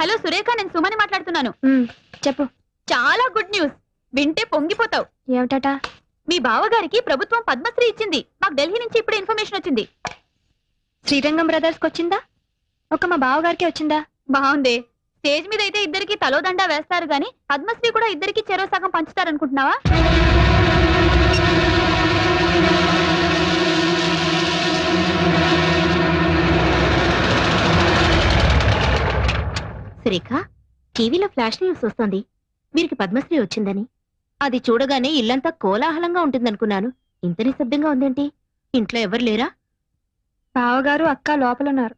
Hello Surekha నేను సుమని మాట్లాడుతున్నాను. చెప్పు. చాలా గుడ్ న్యూస్. వింటే పొంగిపోతావు. ఏమిటట? మీ బావగారికి ప్రభుత్వం పద్మశ్రీ ఇచ్చింది. మాకు ఢిల్లీ నుంచి ఇప్పుడే ఇన్ఫర్మేషన్ వచ్చింది. శ్రీరంగం బ్రదర్స్ వచ్చిందా? ఒక మా బావగారికి వచ్చిందా? బాగుంది స్టేజ్ మీద అయితే ఇద్దరికి తలోదండా వేస్తారు గాని పద్మశ్రీ కూడా ఇద్దరికి చెరో సగం పంచుతారనుకుంటున్నావా? సురేఖ టీవీలో ఫ్లాష్ న్యూస్ వస్తుంది. వీరికి పద్మశ్రీ వచ్చిందని. అది చూడగానే ఇల్లంతా కోలాహలంగా ఉంటుందనుకున్నాను. ఇంత నిశ్శబ్దంగా ఉందేంటి? ఇంట్లో ఎవరు లేరా? బావగారు అక్క లోపల ఉన్నారు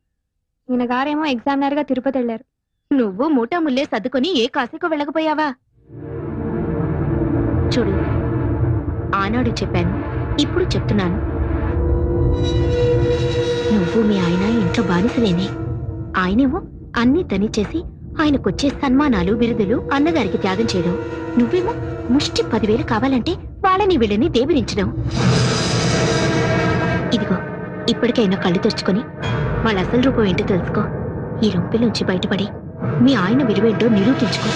ఈయన గారేమో ఎగ్జామినర్గా తిరుపతి వెళ్ళారు. నువ్వు మూటా ముల్లే సర్దుకొని ఏ కాశీకో వెళ్ళకపోయావా? చూడు ఆనాడు చెప్పాను ఇప్పుడు చెప్తున్నాను. నువ్వు మీ ఆయన ఇంట్లో బానిసలేనే. ఆయనేమో అన్ని తనిచేసి ఆయనకొచ్చే సన్మానాలు బిరుదులు అన్నగారికి త్యాగం చేయడం. నువ్వేమో ముష్టి పదివేలు కావాలంటే వాళ్ళని వీళ్ళని దేవిరించడం ఇదిగో ఇప్పటికైనా కళ్ళు తెరుచుకొని వాళ్ళ అసలు రూపం ఏంటో తెలుసుకో. ఈ రొంపిలోంచి బయటపడి మీ ఆయన విలువేంటో నిరూపించుకో.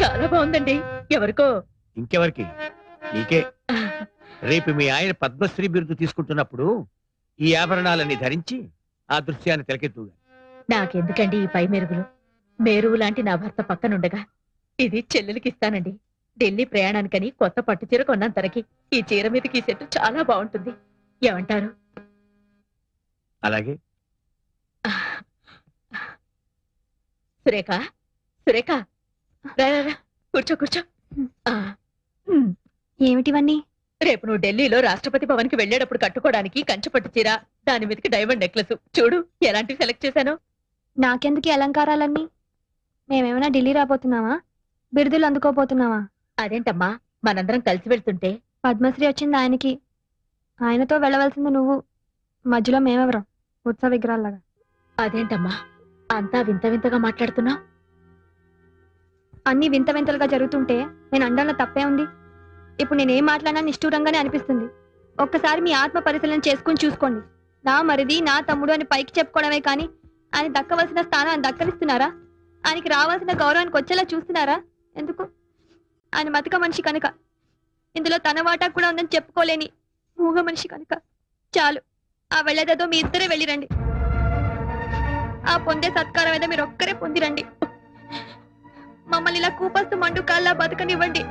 చాలా బాగుందండి. ఎవరికో? ఇంకెవరికి? నీకే. రేపు మీ ఆయన పద్మశ్రీ బిరుదు తీసుకుంటున్నప్పుడు ఈ ఆభరణాలన్నీ ధరించి ఆ దృశ్యాన్ని తిలకెత్తు నాకెందుకండి ఈ పై మెరుగులు? మేరువు లాంటి నా భర్త పక్కనుండగా ఇది చెల్లెలకి ఇస్తానండి. ఢిల్లీ ప్రయాణానికని కొత్త పట్టు చీర కొన్నాను తనకి. ఈ చీర మీదకి ఈ సెట్ చాలా బాగుంటుంది. ఏమంటారు? అలాగే. సురేఖ సురేఖ. రా, రా, రా. కూర్చో కూర్చో. ఆ. ఏమిటివన్నీ? రేపు నువ్వు ఢిల్లీలో రాష్ట్రపతి భవన్కి వెళ్ళేటప్పుడు కట్టుకోవడానికి కంచుపట్టు చీర దాని మీదకి డైమండ్ నెక్లెస్ చూడు ఎలాంటివి సెలెక్ట్ చేశాను. నాకెందుకు ఈ అలంకారాలన్నీ? మేమేమైనా ఢిల్లీ రాబోతున్నావా బిరుదులు అందుకోపోతున్నావా అదేంటమ్మా మనందరం కలిసి వెళ్తుంటే. పద్మశ్రీ వచ్చింది ఆయనకి. ఆయనతో వెళ్ళవలసింది నువ్వు. మధ్యలో మేమెవరం ఉత్సవ విగ్రహాల్లాగా. అదేంటమ్మా అంతా వింత వింతగా మాట్లాడుతున్నా అన్ని వింత వింతలుగా జరుగుతుంటే నేను అండంలో తప్పే ఉంది. ఇప్పుడు నేనేం మాట్లాడినా నిష్ఠూరంగానే అనిపిస్తుంది. ఒక్కసారి మీ ఆత్మ పరిశీలన చేసుకుని చూసుకోండి. నా మరిది నా తమ్ముడు అని పైకి చెప్పుకోవడమే కానీ ఆయన దక్కవలసిన స్థానాన్ని దక్కనిస్తున్నారా ఆయనకి రావాల్సిన గౌరవానికి వచ్చేలా చూస్తున్నారా? ఎందుకు? ఆయన మతక మనిషి కనుక. ఇందులో తన వాటా కూడా ఉందని చెప్పుకోలేని మూగ మనిషి కనుక. చాలు. ఆ వెళ్ళేదేదో మీ ఇద్దరే వెళ్ళిరండి. ఆ పొందే సత్కారం ఏదో మీరు ఒక్కరే పొందిరండి. మమ్మల్ని ఇలా కూపస్తు మండు కాల్లా బతకనివ్వండి.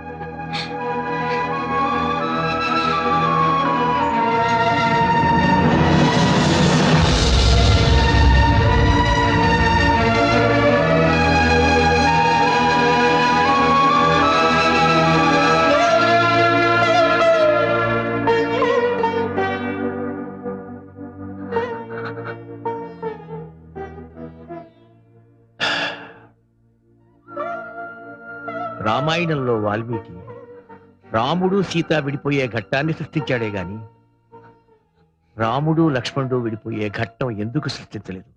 రామాయణంలో వాల్మీకి రాముడు సీత విడిపోయే ఘట్టాన్ని సృష్టించాడే గాని రాముడు లక్ష్మణుడు విడిపోయే ఘట్టం ఎందుకు సృష్టించలేదు?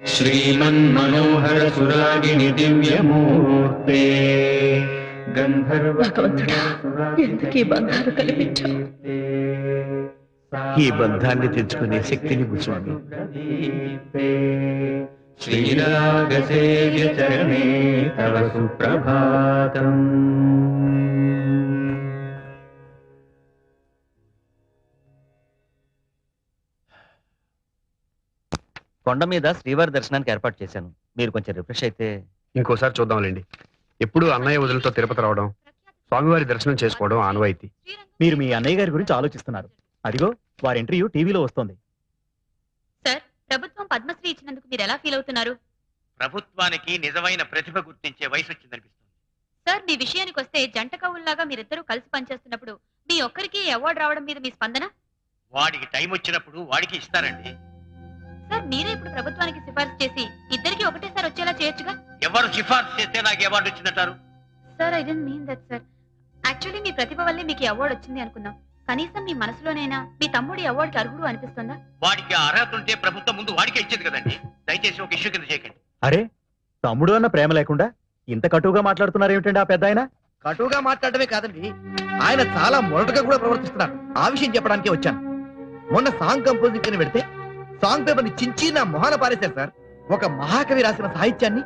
శ్రీమన్మనోహర సురాగిని దివ్యమూర్తే ఈ బంధాన్ని తెచ్చుకునే శక్తిని కూర్చోండి. श्रीरागसेव्य चरणे तव सुप्रभातम् కొండ మీద శ్రీవారి దర్శనానికి ఏర్పాటు చేశాను మీరు కొంచెం రిఫ్రెష్ అయితే ఇంకోసారి చూద్దాంలేండి ఎప్పుడు అన్నయ్య వదులతో తిరుపతి రావడం స్వామివారి దర్శనం చేసుకోవడం ఆనవాయితీ మీరు మీ అన్నయ్య గారి గురించి ఆలోచిస్తున్నారు అదిగో వారి ఇంటర్వ్యూ టీవీలో వస్తోంది సార్ ప్రభుత్వం పద్మశ్రీ ఇచ్చినందుకు మీరు ఎలా ఫీల్ అవుతున్నారు? ప్రభుత్వానికి నిజమైన ప్రతిభ గుర్తించే వయసు వచ్చిందనిపిస్తుంది. సార్ మీ విషయానికి వస్తే జంట కవుల్లాగా మీరిద్దరూ కలిసి పనిచేస్తున్నప్పుడు మీ ఒక్కరికి అవార్డు రావడం మీద మీ స్పందన? వాడికి టైం వచ్చినప్పుడు వాడికి ఇస్తారండి. సార్ మీరే ఇప్పుడు ప్రభుత్వానికి సిఫార్సు చేసి ఇద్దరికి ఒకటేసారి వచ్చేలా చేయొచ్చుగా? ఎవరు సిఫార్సు చేస్తే నాకు award వచ్చిందంటారు? Sir I didn't mean that sir actually మీ ప్రతిభ వల్లే మీకు అవార్డు వచ్చింది అనుకున్నాం కనీసం మీ మనసులోనైనా మీ తమ్ముడి అవార్డుకి అర్హుడు అనిపిస్తుందా? వాడికి అర్హత ఉంటే ప్రభుత్వం ముందు వాడికే ఇచ్చేది కదండి. దయచేసి ఒక ఇష్యూ కింద చేయకండి. అరే తమ్ముడు అన్న ప్రేమ లేకుండా ఇంత కటువుగా మాట్లాడుతున్నారు ఏమిటండి ఆ పెద్ద ఆయన కటువుగా మాట్లాడమే కాదండి. ఆయన చాలా మొరటుగా కూడా ప్రవర్తిస్తున్నారు ఆ విషయం చెప్పడానికే వచ్చాను. మొన్న సాంగ్ కంపోజింగ్ అని పెడితే సాంగ్ పేపర్ని చించి నా మొహాన పారేశారు సార్. ఒక మహాకవి రాసిన సాహిత్యాన్ని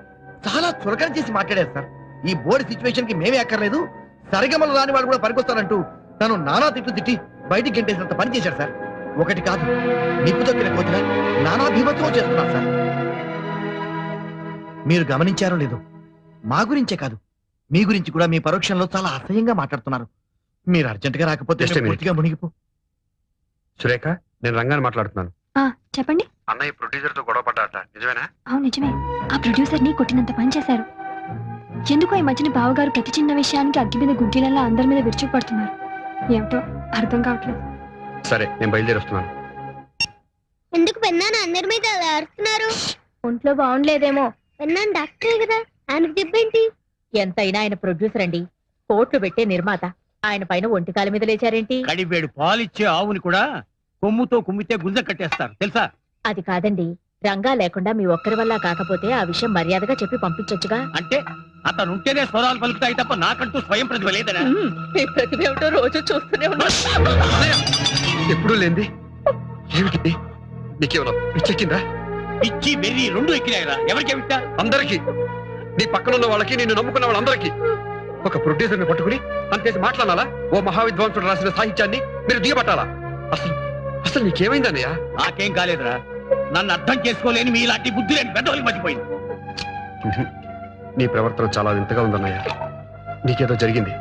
చాలా చులకన చేసి మాట్లాడారు సార్. ఈ బోర్డు సిచ్యువేషన్కి మేమే అక్కర్లేదు. సరిగమలు రాని వాళ్ళు కూడా పనికొస్తారంటూ తను నానా తిట్లు తిట్టి బయటికి గంటేసినంత పని చేశారు సార్. ఒకటి కాదు నిప్పు తొక్కిన కోతిన నానా భీమత్వం చేస్తున్నారు సార్. మీరు గమనించారో లేదో మా గురించే కాదు మీ గురించి కూడా మీ పరోక్షంలో చాలా అసహ్యంగా మాట్లాడుతున్నారు. మీరు అర్జెంట్గా రాకపోతే Just a నేను minute. పూర్తిగా మునిగిపో సురేఖ నేను రంగాన్ని మాట్లాడుతున్నాను. ఆ, చెప్పండి. అన్నయ్య ప్రొడ్యూసర్తో గొడవ పడ్డాట నిజమేనా? అవును నిజమే. ఆ ప్రొడ్యూసర్ని కొట్టినంత పని చేశారు. ఎందుకో ఈ మధ్యన బావగారు ప్రతి చిన్న విషయానికి అగ్గి మీద గుడ్డీలల్లా అందరి మీద విరుచుకుపడుతున్నారు. ఏమిటో అర్థం కావట్లేదు. సరే నేను బయలుదేరి వస్తున్నాను. ఎందుకు పెన్నాను? అందరి మీద అలా అరుస్తున్నారు? ఒంట్లో బాగుండలేదేమో. పెన్నాను డాక్టరే కదా. ఆయనకు చెప్పేంటి? ఎంతైనా ఆయన ప్రొడ్యూసర్ అండి. కోట్లు పెట్టే నిర్మాత. ఆయన పైన ఒంటికాల మీద లేచారేంటి? కడివేడు పాలిచ్చే ఆవుని కూడా కొమ్ముతో కుమ్మితే గుంజ కట్టేస్తారు. తెలుసా? అది కాదండి. రంగా లేకుండా మీ ఒక్కరి వల్ల కాకపోతే ఆ విషయం మర్యాదగా చెప్పి పంపించొచ్చుగా? అంటే అతను ఉంటేనే స్వరాలు పలుకుతాయి తప్ప నాకంటూ స్వయం ప్రతిభ లేదనా? మీ ప్రతిభ ఏమిటో రోజు చూస్తూనే ఉన్నా. ఎప్పుడూ లేంది ఏమిటి నీకేమన్నా పిచ్చెక్కిందా పిచ్చి వెర్రి రెండు ఎక్కినాయిరా. ఎవరికి విట్టా అందరికి. నీ పక్కన ఉన్న వాళ్ళకి నిన్ను నమ్ముకున్న వాళ్ళందరికీ. ఒక ప్రొడ్యూసర్ని పట్టుకుని అంతేసి మాట్లాడాలా? ఓ మహావిద్వాంసుడు రాసిన సాహిత్యాన్ని మీరు దిగబట్టాలా? అసలు అసలు నీకేమైందన్నయ్య నాకేం కాలేదురా. నన్ను అర్థం చేసుకోలేని మీ ఇలాంటి బుద్ధి లేని పెద్దవాళ్ళకి మర్చిపోయింది. నీ ప్రవర్తన చాలా వింతగా ఉందన్నయ్య. నీకేదో జరిగింది.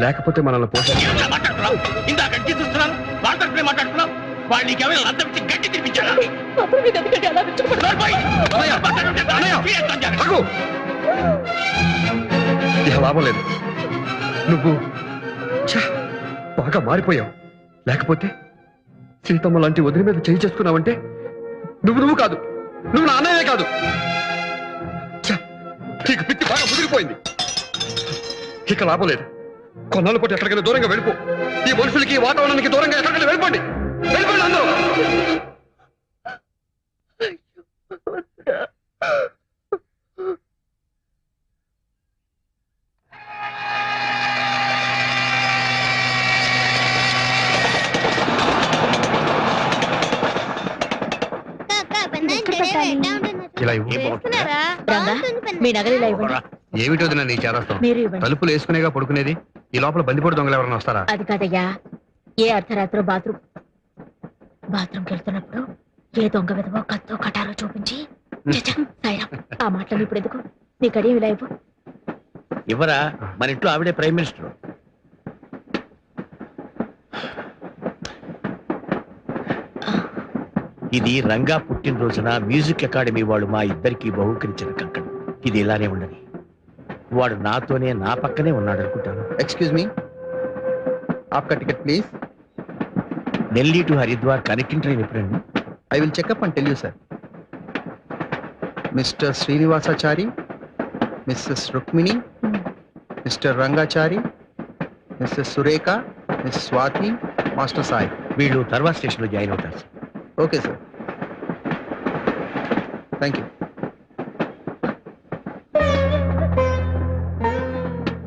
లేకపోతే మనల్ని! ఇక లాభం లేదు. నువ్వు బాగా మారిపోయావు. లేకపోతే సీతమ్మ లాంటి వదిలి మీద చేయి చేసుకున్నావంటే నువ్వు నువ్వు కాదు. నువ్వు నా అన్నయ్యే కాదు. నీకు పిచ్చి బాగా ముదిరిపోయింది ఇక లాభం లేదు కొన్నాళ్ళు పాటు ఎక్కడికైనా దూరంగా వెళ్ళిపో ఈ మనుషులకి ఈ వాతావరణానికి దూరంగా ఎక్కడికైనా వెళ్ళిపోండి వెళ్ళిపోండి అందరూ ఇలా ఇవ్వు ఏం బాగుంటుందా? రంగా, బాగుంటుంది పెన్నా. మీ నగలు ఇలా ఇవ్వండి. పోరా. ఏమిటో నీ చేరస్తాం మీరు ఇవ్వండి. తలుపులు వేసుకునేగా పడుకునేది? ఈ లోపల బందిపోటు దొంగలు ఎవరైనా వస్తారా? అది కాదయ్యా. ఏ అర్ధరాత్రో బాత్రూమ్. బాత్రూమ్కి వెళ్తున్నప్పుడు ఏ దొంగ విధవో కత్తో కటారో చూపించి చచ్చ, సాయిరాం. ఆ మాటలు ఇప్పుడు ఎందుకు? నీ కడియం ఇలా ఇవ్వు. ఇవ్వరా? మన ఇంట్లో ఆవిడే ప్రైమ్ మినిస్టర్. ఇది రంగా పుట్టినరోజున మ్యూజిక్ అకాడమీ వాళ్ళు మా ఇద్దరికి బహుకరించిన కంకణం. ఇది ఇలానే ఉండని వాడు నాతోనే నా పక్కనే ఉన్నాడు అనుకుంటాను excuse me ఆప్కా ticket please Delhi to Haridwar connecting train ఎప్పుడండి? I will check up and tell you sir mister Srinivasachari Mrs Rukmini mister Rangachari Mrs Surekha miss Swathi master Sai వీళ్ళు తర్వాత స్టేషన్లో జాయిన్ అవుతారు sir. Okay sir thank you.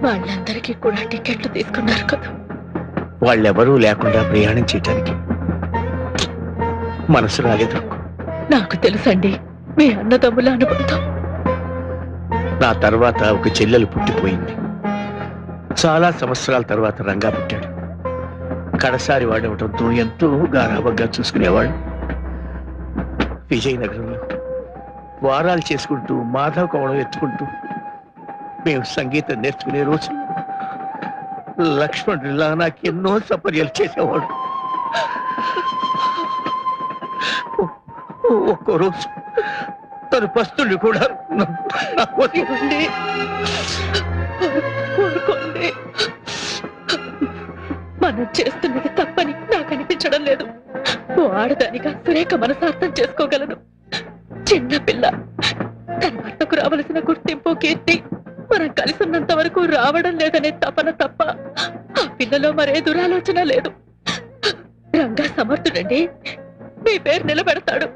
వాళ్ళందరికీ కూడా టికెట్లు తీసుకున్నారు కదా. వాళ్ళెవరూ లేకుండా ప్రయాణం చేయటానికి మనసు రాలేదు నాకు. తెలుసండి మీ అన్నదమ్ముల అనుబంధం. నా తర్వాత ఒక చెల్లెలు పుట్టిపోయింది. చాలా సంవత్సరాల తర్వాత రంగా పుట్టాడు. కడసారి వాడవటంతో ఎంతో గారాబంగా చూసుకునేవాడు విజయనగరంలో వారాలు చేసుకుంటూ మాధవ కోవడం ఎత్తుకుంటూ మేము సంగీతం నేర్చుకునే రోజు. లక్ష్మణుడిలా నాకు ఎన్నో సపర్యలు చేసేవాడు. ఒ- ఒక్కో రోజు తను పస్తులు కూడా నా- నా మనం చేస్తున్నది తప్పని నాకు అనిపించడం లేదు. ఓ ఆడదానిగా సురేఖ మనసార్థం చేసుకోగలను. చిన్న పిల్ల. తన భర్తకు రావలసిన గుర్తింపు కీర్తి మనం కలిసినంత వరకు రావడం లేదనే తపన తప్ప ఆ పిల్లలో మరే దురాలోచన లేదు. రంగా సమర్థుడండి. మీ పేరు నిలబెడతాడు.